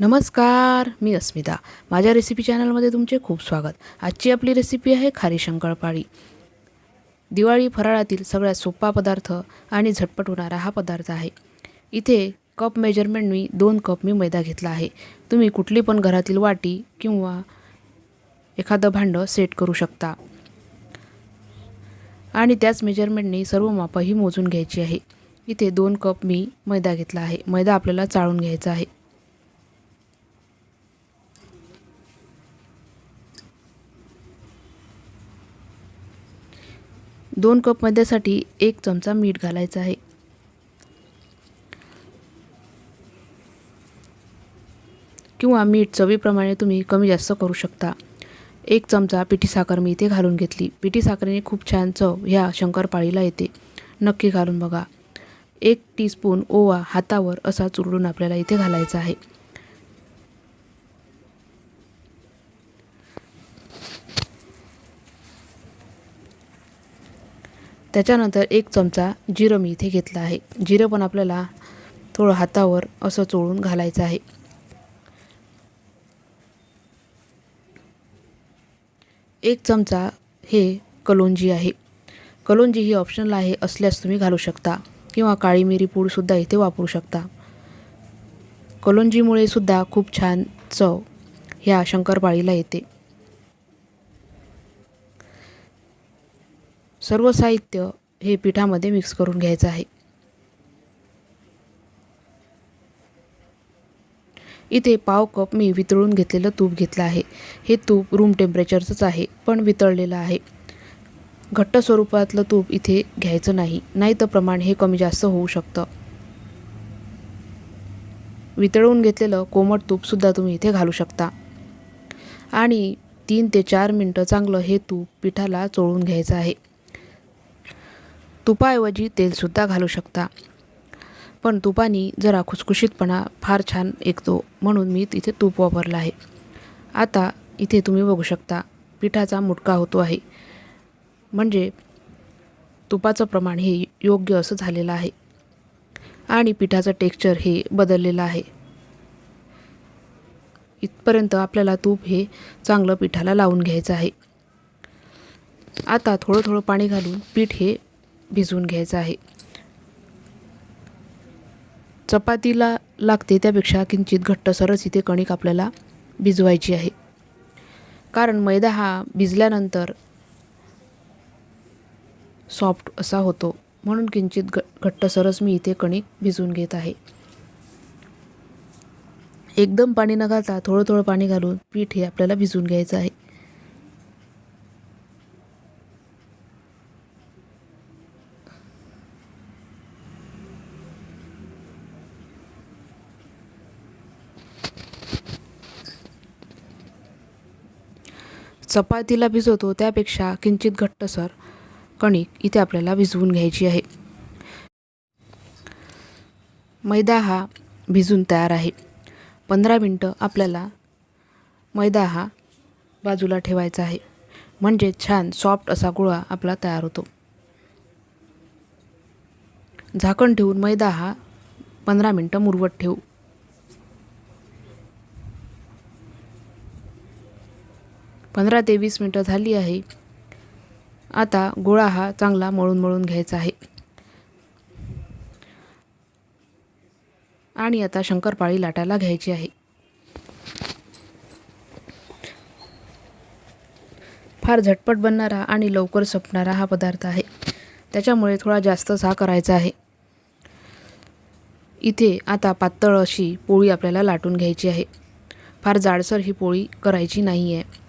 नमस्कार मी अस्मिता. माझ्या रेसिपी चॅनलमध्ये तुमचे खूप स्वागत. आजची आपली रेसिपी आहे खारी शंकरपाळी. दिवाळी फराळातील सगळ्यात सोपा पदार्थ आणि झटपट होणारा हा पदार्थ आहे. इथे कप मेजरमेंट मी दोन कप मी मैदा घेतला आहे. तुम्ही कुठली पण घरातील वाटी किंवा एखादं भांडं सेट करू शकता. आणि त्याच मेजरमेंटने सर्व मापंही मोजून घ्यायची आहे. इथे दोन कप मी मैदा घेतला आहे. मैदा आपल्याला चाळून घ्यायचा आहे. दोन कप मैद्यासाठी एक चमचा मीठ घालायचं आहे. किंवा मीठ चवीप्रमाणे तुम्ही कमी जास्त करू शकता. एक चमचा पिठी साखर मी इथे घालून घेतली. पिठी साखरेने खूप छान चव ह्या शंकरपाळीला येते. नक्की घालून बघा. एक टीस्पून ओवा हातावर असा चुरडून आपल्याला इथे घालायचा आहे. त्याच्यानंतर एक चमचा जिरं मी इथे घेतलं आहे. जिरं पण आपल्याला थोडं हातावर असं चोळून घालायचं आहे. एक चमचा हे कलोंजी आहे. कलोंजी ही ऑप्शनल आहे असल्यास तुम्ही घालू शकता किंवा काळी मिरी पूडसुद्धा इथे वापरू शकता. कलोंजीमुळे सुद्धा खूप छान चव ह्या शंकरपाळीला येते. सर्व साहित्य हे पिठामध्ये मिक्स करून घ्यायचं आहे. इथे पाव कप मी वितळून घेतलेलं तूप घेतलं आहे. हे तूप रूम टेम्परेचरचंच आहे पण वितळलेलं आहे. घट्ट स्वरूपातलं तूप इथे घ्यायचं नाही नाही तर प्रमाण हे कमी जास्त होऊ शकतं. वितळवून घेतलेलं कोमट तूपसुद्धा तुम्ही इथे घालू शकता. आणि तीन ते चार मिनटं चांगलं हे तूप पिठाला चोळून घ्यायचं आहे. तुपाऐवजी तेलसुद्धा घालू शकता. पण तुपानी जरा खुसखुशीतपणा फार छान ऐकतो म्हणून मी तिथे तूप वापरलं आहे. आता इथे तुम्ही बघू शकता पिठाचा मुटका होतो आहे. म्हणजे तुपाचं प्रमाण हे योग्य असं झालेलं आहे. आणि पिठाचं टेक्स्चर हे बदललेलं आहे. इथपर्यंत आपल्याला तूप हे चांगलं पिठाला लावून घ्यायचं आहे. आता थोडं थोडं पाणी घालून पीठ हे भिजवून घ्यायचं आहे. चपातीला लागते त्यापेक्षा किंचित घट्टसरच इथे कणिक आपल्याला भिजवायची आहे. कारण मैदा हा भिजल्यानंतर सॉफ्ट असा होतो. म्हणून किंचित घ घट्टसरच मी इथे कणिक भिजवून घेत आहे. एकदम पाणी न घालता थोडं थोडं पाणी घालून पीठ हे आपल्याला भिजवून घ्यायचं आहे. चपातीला भिजवतो त्यापेक्षा किंचित घट्टसर कणिक इथे आपल्याला भिजवून घ्यायची आहे. मैदा हा भिजून तयार आहे. पंधरा मिनटं आपल्याला मैदा हा बाजूला ठेवायचा आहे. म्हणजे छान सॉफ्ट असा गोळा आपला तयार होतो. झाकण ठेवून मैदा हा पंधरा मिनटं मुरवत ठेवू. पंधरा ते वीस मिनटं झाली आहे. आता गोळा हा चांगला मळून मळून घ्यायचा आहे. आणि आता शंकरपाळी लाटायला घ्यायची आहे. फार झटपट बनणारा आणि लवकर संपणारा हा पदार्थ आहे. त्याच्यामुळे थोडा जास्तच हा करायचा आहे. इथे आता पातळ अशी पोळी आपल्याला लाटून घ्यायची आहे. फार जाडसर ही पोळी करायची नाही आहे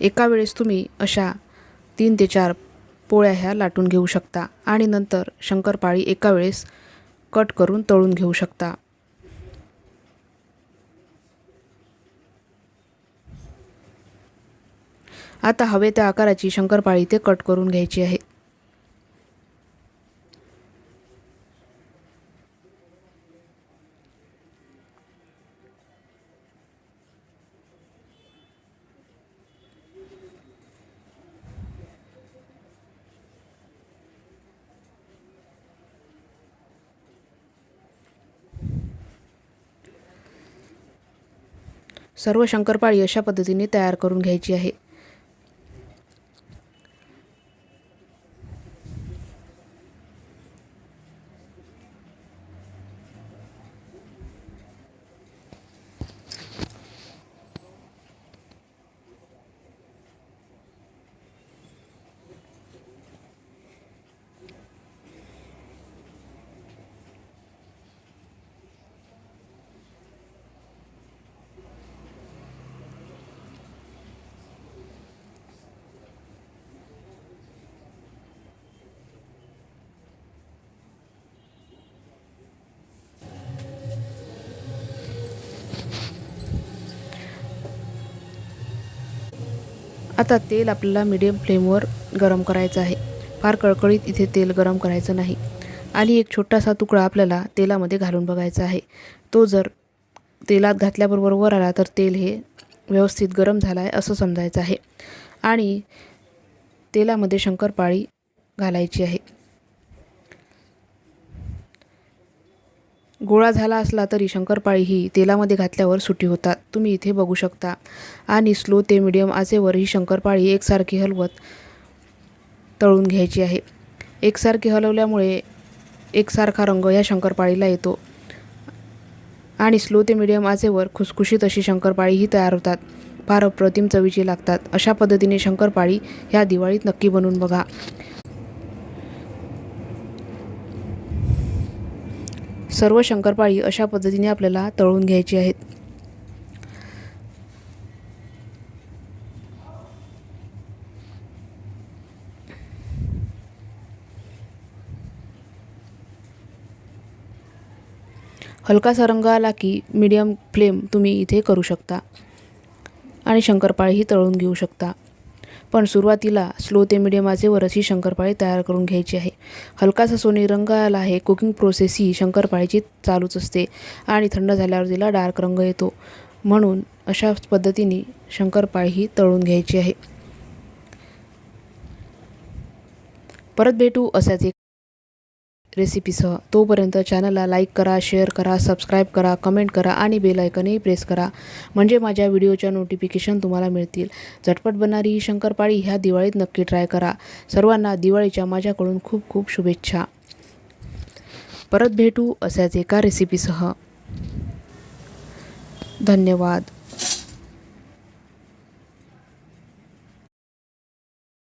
एका वेळेस तुम्ही अशा तीन ते चार पोळ्या ह्या लाटून घेऊ शकता आणि नंतर शंकरपाळी एका वेळेस कट करून तळून घेऊ शकता. आता हवे त्या आकाराची शंकरपाळी ते कट करून घ्यायची आहे. सर्व शंकरपाळी अशा पद्धतीने तयार करून घ्यायची आहे. आता तेल आपल्याला मीडियम फ्लेमवर गरम करायचं आहे. फार कळकळीत इथे तेल गरम करायचं नाही. आणि एक छोटासा तुकडा आपल्याला तेलामध्ये घालून बघायचा आहे. तो जर तेलात घातल्याबरोबर वर आला तर तेल हे व्यवस्थित गरम झाला आहे असं समजायचं आहे. आणि तेलामध्ये शंकरपाळी घालायची आहे. गोळा झाला असला तरी शंकरपाळी ही तेलामध्ये घातल्यावर सुटी होतात. तुम्ही इथे बघू शकता. आणि स्लो ते मिडियम आचेवर ही शंकरपाळी एकसारखी हलवत तळून घ्यायची आहे. एकसारखी हलवल्यामुळे एकसारखा रंग या शंकरपाळीला येतो. आणि स्लो ते मिडियम आचेवर खुसखुशीत अशी शंकरपाळीही तयार होतात. फार अप्रतिम चवीची लागतात. अशा पद्धतीने शंकरपाळी ह्या दिवाळीत नक्की बनवून बघा. सर्व शंकरपाळी अशा पद्धतीने आपल्याला तळून घ्यायची आहेत. हलकासा रंग आला की मीडियम फ्लेम तुम्ही इथे करू शकता. आणि शंकरपाळीही तळून घेऊ शकता. पण सुरुवातीला स्लो ते मिडियम आचेवरच ही शंकरपाळी तयार करून घ्यायची आहे. हलकासा सोनी रंग आला आहे. कुकिंग प्रोसेस ही शंकरपाळीची चालूच असते आणि थंड झाल्यावर तिला डार्क रंग येतो. म्हणून अशा पद्धतीने शंकरपाळी ही तळून घ्यायची आहे. परत भेटू असाच एक रेसिपीसह तोपर्यंत चॅनलला लाईक करा शेअर करा सबस्क्राईब करा कमेंट करा आणि बेल आयकनही प्रेस करा. म्हणजे माझ्या व्हिडिओच्या नोटिफिकेशन तुम्हाला मिळतील. झटपट बनणारी ही शंकरपाळी ह्या दिवाळीत नक्की ट्राय करा. सर्वांना दिवाळीच्या माझ्याकडून खूप खूप शुभेच्छा. परत भेटू अशाच एका रेसिपीसह धन्यवाद.